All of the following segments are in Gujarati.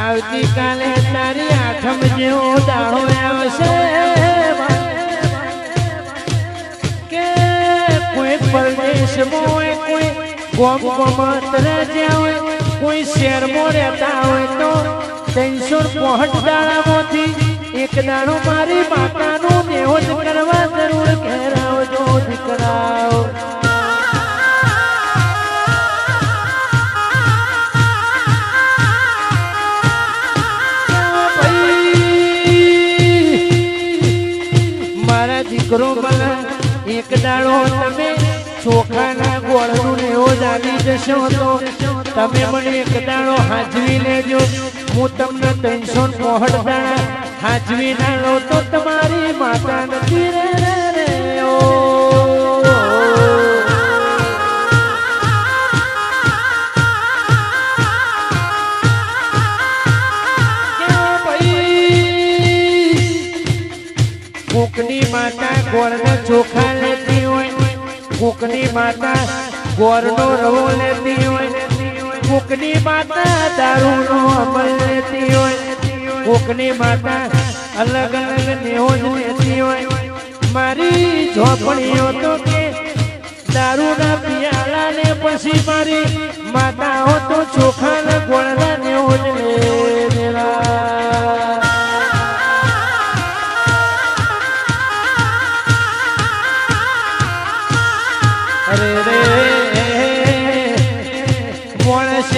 આવતીકાલે તારી આઠમ જેવો દાડો આવશે. કે કોઈ પરદેશમાં હોય, કોઈ ગોમ ગોમત્ર જ્યાં હોય, કોઈ શહેરમાં રહેતા હોય તો ત્રણસો પોહટ દાડામાંથી એક દાડો મારી માતાનું નેહોજ કરવા જરૂર. ઘેર આવજો દીકરાઓ. દીકરો મને એક દાડો તમે ચોખાના ગોળનું એવો જાણી જશો તો. તમે મને એક દાડો હાજવી લેજો. હું તમને ત્રણસો પોહટ દાણા ના લો તો તમારી માતા નથી ગોળના ચોખા લેતી હોય, કોકની માતા ગોળનો રવો લેતી હોય, કોકની માતા દારૂનો અમલ લેતી હોય, કોકની માતા અલગ અલગ નેહોજ લેતી હોય. મારી ઝોપડીઓ તો કે દારૂના પિયાલા ને પછી મારી માતાઓ તો ચોખાના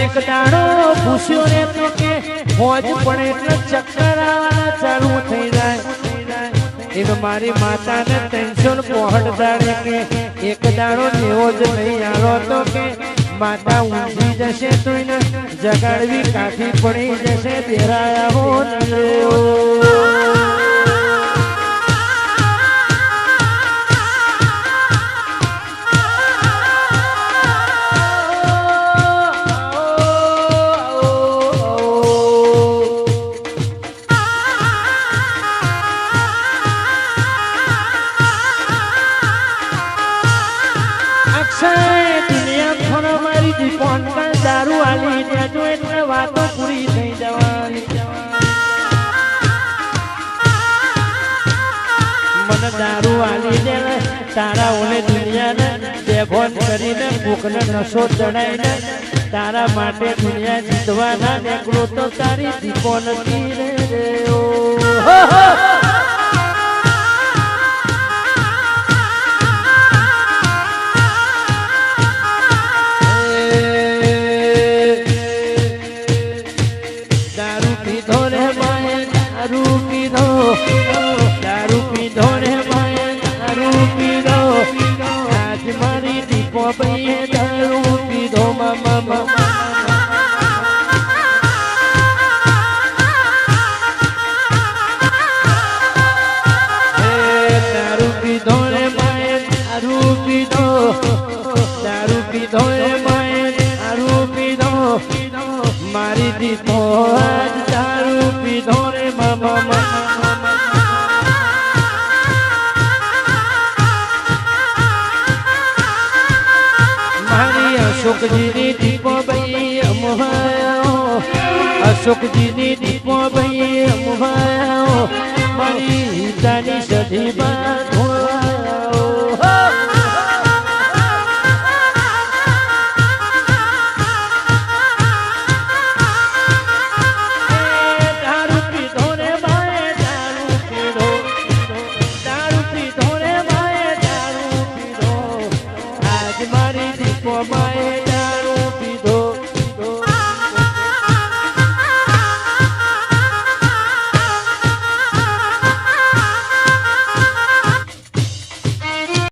એક દાડો પૂછ્યો રે તો કે, મોજ પણ એટલે ચક્કર આવવાના ચાલુ થઈ જાય. એમ મારી માતાને ટેન્શન પહોંચ દાડે કે, એક દાડો નેવો જ નહીં આવ્યો તો કે, માતા ઊંઘી જશે તો જગાડવી કાઠી પડી જશે, દેરાયા હો દારૂ જોઈ દેજો વાતો પૂરી થઈ જવાની મને દારૂ આલી દે તારા ઓલે દુનિયાને બેભોન કરીને ભૂખને નશો ચડાઈને તારા માટે દુનિયા જીતવાના નીકળો તો તારી દીપો નથી રે, ઓ. મારી દીધો આજ દારૂ પીધો રે મામા. અશોકજીની દીપો ભાઈ અમહાયો અશોકજીની દીપો ભાઈ અમહાયો મારી હિતાની સધી બાધો